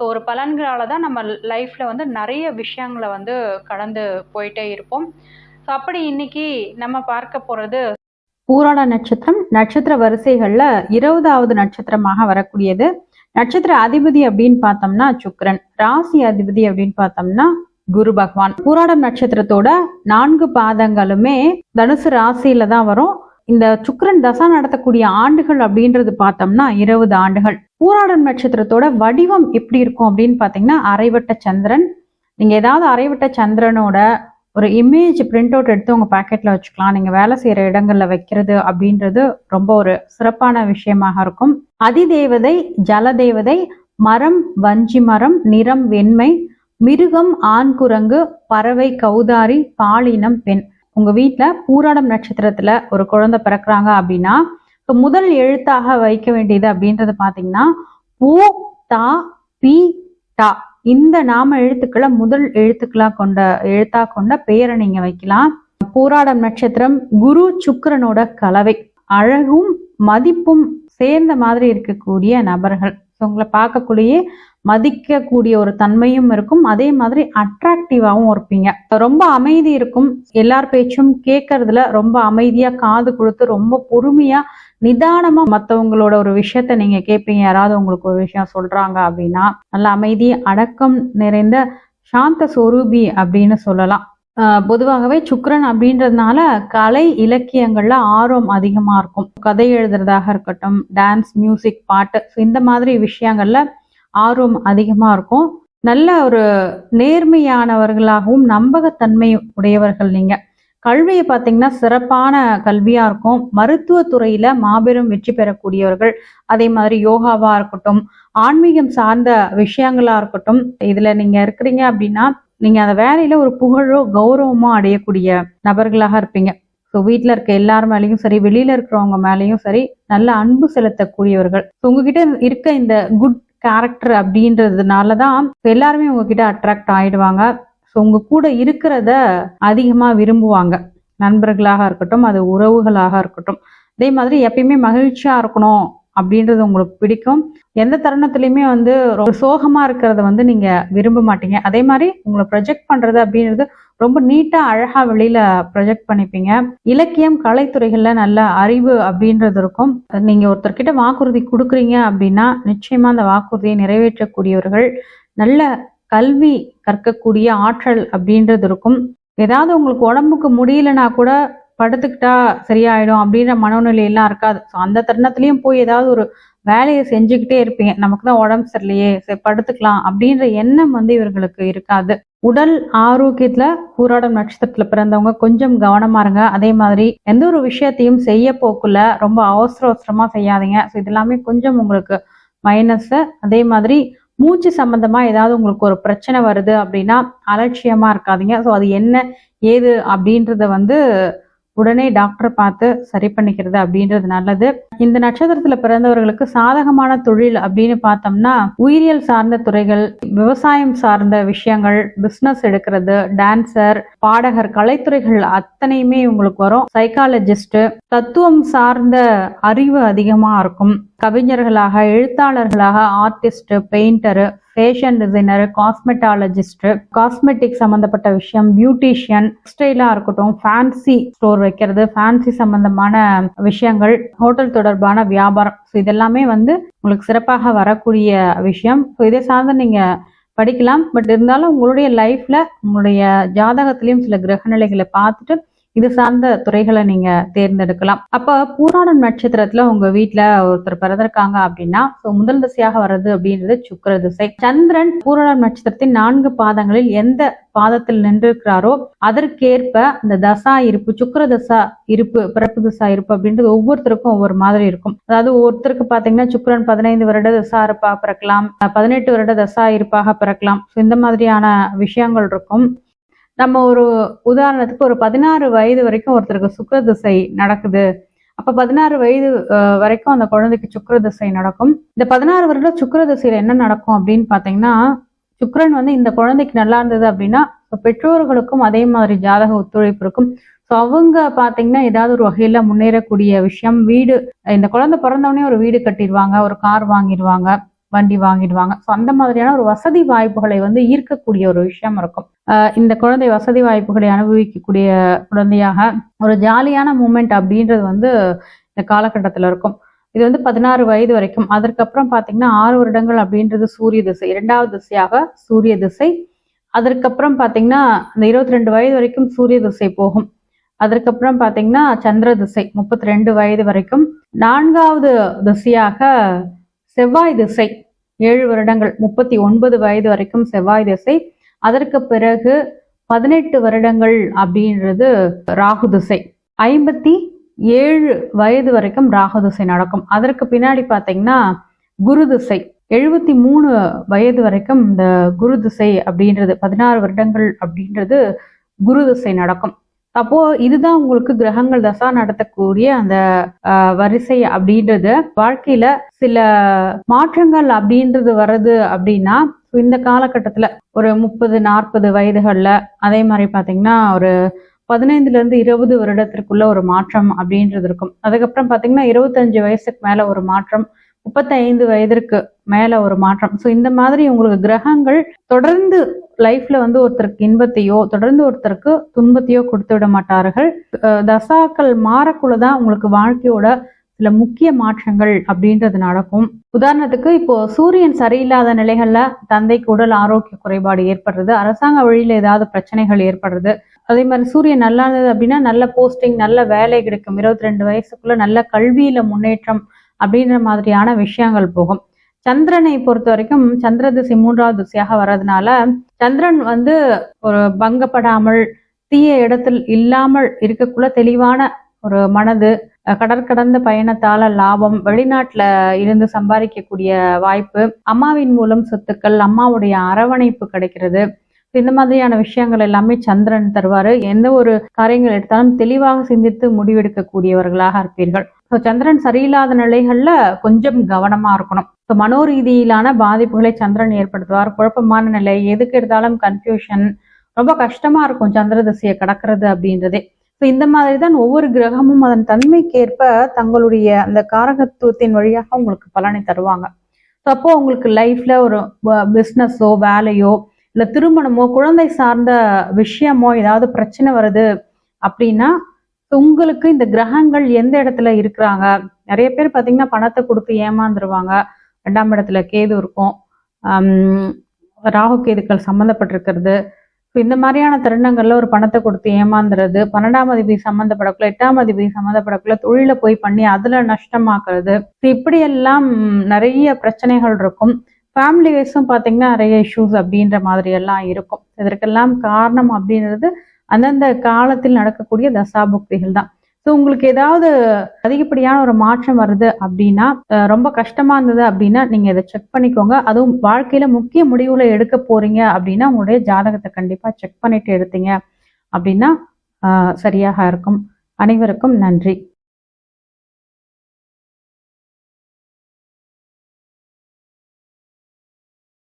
So ஒரு பலன்களால தான் நம்ம லைஃப்பில் வந்து நிறைய விஷயங்களை வந்து கடந்து போயிட்டே இருப்போம். ஸோ அப்படி இன்னைக்கு நம்ம பார்க்க போகிறது பூராட நட்சத்திரம் நட்சத்திர வரிசைகள்ல இருபதாவது நட்சத்திரமாக வரக்கூடியது. நட்சத்திர அதிபதி அப்படின்னு பார்த்தோம்னா சுக்ரன் ராசி அதிபதி அப்படின்னு பார்த்தோம்னா குரு பகவான். பூராடம் நட்சத்திரத்தோட நான்கு பாதங்களுமே தனுசு ராசியில தான் வரும். இந்த சுக்கரன் தசா நடத்தக்கூடிய ஆண்டுகள் அப்படின்றது பார்த்தோம்னா இருபது ஆண்டுகள். பூராடம் நட்சத்திரத்தோட வடிவம் எப்படி இருக்கும் அப்படின்னு பார்த்தீங்கன்னா அரைவட்ட சந்திரன். நீங்கள் ஏதாவது அரைவட்ட சந்திரனோட ஒரு இமேஜ் பிரிண்ட் அவுட் எடுத்து உங்கள் பாக்கெட்டில் வச்சுக்கலாம். நீங்கள் வேலை செய்கிற இடங்களில் வைக்கிறது அப்படின்றது ரொம்ப ஒரு சிறப்பான விஷயமாக இருக்கும். அதிதேவதை ஜலதேவதை மரம் வஞ்சி மரம் நிறம் வெண்மை மிருகம் ஆண் குரங்கு பறவை கௌதாரி பாலினம் பெண். உங்கள் வீட்டில் பூராடம் நட்சத்திரத்தில் ஒரு குழந்தை பிறக்கிறாங்க அப்படின்னா முதல் எழுத்தாக வைக்க வேண்டியது அப்படின்றது பாத்தீங்கன்னா பூ தா பி டா. இந்த நாம எழுத்துக்களை முதல் எழுத்துக்களா கொண்ட எழுத்தா கொண்ட பெயரை நீங்க வைக்கலாம். போராடம் நட்சத்திரம் குரு சுக்கரனோட கலவை. அழகும் மதிப்பும் சேர்ந்த மாதிரி இருக்கக்கூடிய நபர்கள். So, உங்களை பார்க்கக்கூடிய மதிக்கக்கூடிய ஒரு தன்மையும் இருக்கும். அதே மாதிரி அட்ராக்டிவாகவும் இருப்பீங்க. ரொம்ப அமைதி இருக்கும். எல்லார் பேச்சும் கேட்கறதுல ரொம்ப அமைதியா காது கொடுத்து ரொம்ப பொறுமையா நிதானமா மற்றவங்களோட ஒரு விஷயத்த நீங்க கேட்பீங்க யாராவது உங்களுக்கு ஒரு விஷயம் சொல்றாங்க அப்படின்னா நல்ல அமைதி அடக்கம் நிறைந்த சாந்த சொரூபி அப்படின்னு சொல்லலாம். பொதுவாகவே சுக்ரன் அப்படின்றதுனால கலை இலக்கியங்கள்ல ஆர்வம் அதிகமா இருக்கும். கதை எழுதுறதாக இருக்கட்டும் டான்ஸ் மியூசிக் பாட்டு இந்த மாதிரி விஷயங்கள்ல ஆர்வம் அதிகமா இருக்கும். நல்ல ஒரு நேர்மையானவர்களாகவும் நம்பகத்தன்மை உடையவர்கள் நீங்க. கல்வியை பார்த்தீங்கன்னா சிறப்பான கல்வியா இருக்கும். மருத்துவத்துறையில் மாபெரும் வெற்றி பெறக்கூடியவர்கள். அதே மாதிரி யோகாவா இருக்கட்டும் ஆன்மீகம் சார்ந்த விஷயங்களா இருக்கட்டும் இதுல நீங்க இருக்கிறீங்க அப்படின்னா நீங்க அந்த வேலையில ஒரு புகழோ கௌரவமோ அடையக்கூடிய நபர்களாக இருப்பீங்க. ஸோ வீட்டில் இருக்க எல்லார் மேலேயும் சரி வெளியில இருக்கிறவங்க மேலேயும் சரி நல்ல அன்பு செலுத்தக்கூடியவர்கள். ஸோ உங்ககிட்ட இருக்க இந்த குட் கேரக்டர் அப்படின்றதுனால தான் எல்லாருமே உங்ககிட்ட அட்ராக்ட் ஆயிடுவாங்க. ஸோ உங்கள் கூட இருக்கிறத அதிகமாக விரும்புவாங்க. நண்பர்களாக இருக்கட்டும் அது உறவுகளாக இருக்கட்டும். அதே மாதிரி எப்பயுமே மகிழ்ச்சியாக இருக்கணும் அப்படின்றது உங்களுக்கு பிடிக்கும். எந்த தருணத்துலையுமே வந்து ரொம்ப சோகமாக இருக்கிறத வந்து நீங்கள் விரும்ப மாட்டீங்க. அதே மாதிரி உங்களை ப்ரொஜெக்ட் பண்ணுறது அப்படின்றது ரொம்ப நீட்டாக அழகாக வெளியில் ப்ரொஜெக்ட் பண்ணிப்பீங்க. இலக்கியம் கலைத்துறைகளில் நல்ல அறிவு அப்படின்றது இருக்கும். நீங்கள் ஒருத்தர்கிட்ட வாக்குறுதி கொடுக்குறீங்க அப்படின்னா நிச்சயமாக அந்த வாக்குறுதியை நிறைவேற்றக்கூடியவர்கள் நல்ல கல்வி கற்கக்கூடிய ஆற்றல் அப்படின்றது இருக்கும். ஏதாவது உங்களுக்கு உடம்புக்கு முடியலனா கூட படுத்துக்கிட்டா சரியாயிடும் அப்படின்ற மனநிலையெல்லாம் இருக்காது. ஸோ அந்த தருணத்துலயும் போய் ஏதாவது ஒரு வேலையை செஞ்சுக்கிட்டே இருப்பீங்க. நமக்கு தான் உடம்பு சரியில்லையே சரி படுத்துக்கலாம் அப்படின்ற எண்ணம் வந்து இவர்களுக்கு இருக்காது. உடல் ஆரோக்கியத்துல பூராடம் நட்சத்திரத்துல பிறந்தவங்க கொஞ்சம் கவனமா இருங்க. அதே மாதிரி எந்த ஒரு விஷயத்தையும் செய்ய போக்குல ரொம்ப அவசர அவசரமா செய்யாதீங்க. ஸோ இது எல்லாமே கொஞ்சம் உங்களுக்கு மைனஸ் அதே மாதிரி மூச்சு சம்மந்தமாக ஏதாவது உங்களுக்கு ஒரு பிரச்சனை வருது அப்படின்னா அலட்சியமாக இருக்காதீங்க. ஸோ அது என்ன ஏது அப்படின்றத வந்து உடனே டாக்டர் பார்த்து சரி பண்ணிக்கிறது அப்படின்றது நல்லது. இந்த நட்சத்திரத்துல பிறந்தவர்களுக்கு சாதகமான தொழில் அப்படின்னு பார்த்தோம்னா உயிரியல் சார்ந்த துறைகள் விவசாயம் சார்ந்த விஷயங்கள் பிசினஸ் எடுக்கிறது டான்சர் பாடகர் கலைத்துறைகள் அத்தனையுமே உங்களுக்கு வரும். சைக்காலஜிஸ்ட் தத்துவம் சார்ந்த அறிவு அதிகமா இருக்கும். கவிஞர்களாக எழுத்தாளர்களாக artist painter fashion designer cosmetologist cosmetic சம்பந்தப்பட்ட விஷயம் பியூட்டிஷியன் ஸ்டைலா இருக்கட்டும் ஃபேன்சி ஸ்டோர் வைக்கிறது ஃபேன்சி சம்பந்தமான விஷயங்கள் ஹோட்டல் தொடர்பான வியாபாரம். ஸோ இதெல்லாமே வந்து உங்களுக்கு சிறப்பாக வரக்கூடிய விஷயம். ஸோ இதை சார்ந்து நீங்க படிக்கலாம். பட் இருந்தாலும் உங்களுடைய லைஃப்ல உங்களுடைய ஜாதகத்திலையும் சில கிரகநிலைகளை பார்த்துட்டு இது சார்ந்த துறைகளை நீங்க தேர்ந்தெடுக்கலாம். அப்ப பூராடம் நட்சத்திரத்துல உங்க வீட்டுல ஒருத்தர் பிறந்திருக்காங்க அப்படின்னா முதல் திசையாக வர்றது அப்படின்றது சுக்கர திசை. சந்திரன் பூராடம் நட்சத்திரத்தின் நான்கு பாதங்களில் எந்த பாதத்தில் நின்றிருக்கிறாரோ அதற்கேற்ப இந்த தசா இருப்பு சுக்கர தசா இருப்பு பிறப்பு திசா இருப்பு அப்படின்றது ஒவ்வொருத்தருக்கும் ஒவ்வொரு மாதிரி இருக்கும். அதாவது ஒருத்தருக்கு பாத்தீங்கன்னா சுக்கரன் பதினைந்து வருட தசா இருப்பா பிறக்கலாம் பதினெட்டு வருட தசா இருப்பாக பிறக்கலாம். ஸோ இந்த மாதிரியான விஷயங்கள் இருக்கும். நம்ம ஒரு உதாரணத்துக்கு ஒரு பதினாறு வயது வரைக்கும் ஒருத்தருக்கு சுக்கிர திசை நடக்குது. அப்ப பதினாறு வயது வரைக்கும் அந்த குழந்தைக்கு சுக்கிர திசை நடக்கும். இந்த பதினாறு வருடம் சுக்கிர திசையில என்ன நடக்கும் அப்படின்னு பாத்தீங்கன்னா சுக்கரன் வந்து இந்த குழந்தைக்கு நல்லா இருந்தது அப்படின்னா இப்ப பெற்றோர்களுக்கும் அதே மாதிரி ஜாதக ஒத்துழைப்பு இருக்கும். ஸோ அவங்க பாத்தீங்கன்னா ஏதாவது ஒரு வகையில முன்னேறக்கூடிய விஷயம் வீடு இந்த குழந்தை பிறந்தவொடனே ஒரு வீடு கட்டிடுவாங்க ஒரு கார் வாங்கிடுவாங்க. வண்டி வாங்கிடுவாங்க. ஸோ அந்த மாதிரியான ஒரு வசதி வாய்ப்புகளை வந்து ஈர்க்கக்கூடிய ஒரு விஷயம் இருக்கும். இந்த குழந்தை வசதி வாய்ப்புகளை அனுபவிக்கக்கூடிய குழந்தையாக ஒரு ஜாலியான மூமெண்ட் அப்படின்றது வந்து இந்த காலகட்டத்தில் இருக்கும். இது வந்து பதினாறு வயது வரைக்கும். அதற்கப்புறம் பார்த்தீங்கன்னா ஆறு வருடங்கள் அப்படின்றது சூரிய திசை இரண்டாவது திசையாக சூரிய திசை. அதற்கப்புறம் பார்த்தீங்கன்னா அந்த இருபத்தி ரெண்டு வயது வரைக்கும் சூரிய திசை போகும். அதற்கப்புறம் பார்த்தீங்கன்னா சந்திர திசை முப்பத்தி ரெண்டு வயது வரைக்கும். நான்காவது திசையாக செவ்வாய் திசை ஏழு வருடங்கள் முப்பத்தி ஒன்பது வயது வரைக்கும் செவ்வாய் திசை. அதற்கு பிறகு பதினெட்டு வருடங்கள் அப்படின்றது ராகு திசை. ஐம்பத்தி ஏழு வயது வரைக்கும் ராகு திசை நடக்கும். அதற்கு பின்னாடி பார்த்தீங்கன்னா குரு திசை. எழுபத்தி மூணு வயது வரைக்கும் இந்த குரு திசை அப்படின்றது பதினாறு வருடங்கள் அப்படின்றது குரு திசை நடக்கும். அப்போ இதுதான் உங்களுக்கு கிரகங்கள் தசா நடத்தக்கூடிய அந்த ஆஹ், வரிசை அப்படின்றது. வாழ்க்கையில சில மாற்றங்கள் அப்படின்றது வர்றது அப்படின்னா இந்த காலகட்டத்துல ஒரு முப்பது நாற்பது வயதுகள்ல அதே மாதிரி பாத்தீங்கன்னா ஒரு பதினைந்துல இருந்து இருபது வருடத்திற்குள்ள ஒரு மாற்றம் அப்படின்றது இருக்கும். அதுக்கப்புறம் பாத்தீங்கன்னா இருபத்தஞ்சு வயசுக்கு மேல ஒரு மாற்றம் முப்பத்தைந்து வயதிற்கு மேல ஒரு மாற்றம். ஸோ இந்த மாதிரி உங்களுக்கு கிரகங்கள் தொடர்ந்து லைஃப்ல வந்து ஒருத்தருக்கு இன்பத்தையோ தொடர்ந்து ஒருத்தருக்கு துன்பத்தையோ கொடுத்து விட மாட்டார்கள். தசாக்கள் தசாக்கள் மாறக்குள்ளதான் உங்களுக்கு வாழ்க்கையோட சில முக்கிய மாற்றங்கள் அப்படின்றது நடக்கும். உதாரணத்துக்கு இப்போ சூரியன் சரியில்லாத நிலைகள்ல தந்தைக்கு உடல் ஆரோக்கிய குறைபாடு ஏற்படுறது அரசாங்க வழியில ஏதாவது பிரச்சனைகள் ஏற்படுறது. அதே மாதிரி சூரியன் நல்லா இருந்தது அப்படின்னா நல்ல போஸ்டிங் நல்ல வேலை கிடைக்கும். இருபத்தி ரெண்டு வயசுக்குள்ள நல்ல கல்வியில முன்னேற்றம் அப்படின்ற மாதிரியான விஷயங்கள் போகும். சந்திரனை பொறுத்த வரைக்கும் சந்திர திசை மூன்றாவது திசையாக வர்றதுனால சந்திரன் வந்து ஒரு பங்கப்படாமல் தீய இடத்தில் இல்லாமல் இருக்கக்குள்ள தெளிவான ஒரு மனது கடற்கடந்த பயணத்தால லாபம் வெளிநாட்டுல இருந்து சம்பாதிக்கக்கூடிய வாய்ப்பு அம்மாவின் மூலம் சொத்துக்கள் அம்மாவுடைய அரவணைப்பு கிடைக்கிறது. இந்த மாதிரியான விஷயங்கள் எல்லாமே சந்திரன் தருவாரு. எந்த ஒரு காரியங்கள் எடுத்தாலும் தெளிவாக சிந்தித்து முடிவெடுக்கக்கூடியவர்களாக இருப்பீர்கள். ஸோ சந்திரன் சரியில்லாத நிலைகள்ல கொஞ்சம் கவனமா இருக்கணும். ஸோ மனோரீதியிலான பாதிப்புகளை சந்திரன் ஏற்படுத்துவார். குழப்பமான நிலை எதுக்கு எடுத்தாலும் கன்ஃபியூஷன் ரொம்ப கஷ்டமா இருக்கும் சந்திர திசையை கடக்கிறது அப்படின்றதே. ஸோ இந்த மாதிரி தான் ஒவ்வொரு கிரகமும் அதன் தன்மைக்கேற்ப தங்களுடைய அந்த காரகத்துவத்தின் வழியாக உங்களுக்கு பலனை தருவாங்க. ஸோ அப்போ உங்களுக்கு லைஃப்ல ஒரு பிஸ்னஸோ வேலையோ இல்லை திருமணமோ குழந்தை சார்ந்த விஷயமோ ஏதாவது பிரச்சனை வருது அப்படின்னா உங்களுக்கு இந்த கிரகங்கள் எந்த இடத்துல இருக்கிறாங்க? நிறைய பேர் பார்த்தீங்கன்னா பணத்தை கொடுத்து ஏமாந்துருவாங்க. ரெண்டாம் இடத்துல கேது இருக்கும். ராகு கேதுக்கள் சம்மந்தப்பட்டிருக்கிறது. ஸோ இந்த மாதிரியான தருணங்கள்ல ஒரு பணத்தை கொடுத்து ஏமாந்துறது பன்னெண்டாம் அதிபதி சம்மந்தப்படக்குள்ள எட்டாம் அதிபதி சம்மந்தப்படக்குள்ள தொழில போய் பண்ணி அதுல நஷ்டமாக்குறது. இப்படி இப்படியெல்லாம் நிறைய பிரச்சனைகள் இருக்கும். ஃபேமிலி வைஸும் பார்த்தீங்கன்னா நிறைய இஷ்யூஸ் அப்படின்ற மாதிரி எல்லாம் இருக்கும். இதற்கெல்லாம் காரணம் அப்படின்றது அந்தந்த காலத்தில் நடக்கக்கூடிய தசாபுக்திகள் தான். ஸோ உங்களுக்கு ஏதாவது அதிகப்படியான ஒரு மாற்றம் வருது அப்படின்னா ரொம்ப கஷ்டமா இருந்தது அப்படின்னா நீங்க இதை செக் பண்ணிக்கோங்க. அதுவும் வாழ்க்கையில முக்கிய முடிவுகளை எடுக்க போறீங்க அப்படின்னா உங்களுடைய ஜாதகத்தை கண்டிப்பா செக் பண்ணிட்டு எடுத்தீங்க அப்படின்னா சரியாக இருக்கும். அனைவருக்கும் நன்றி.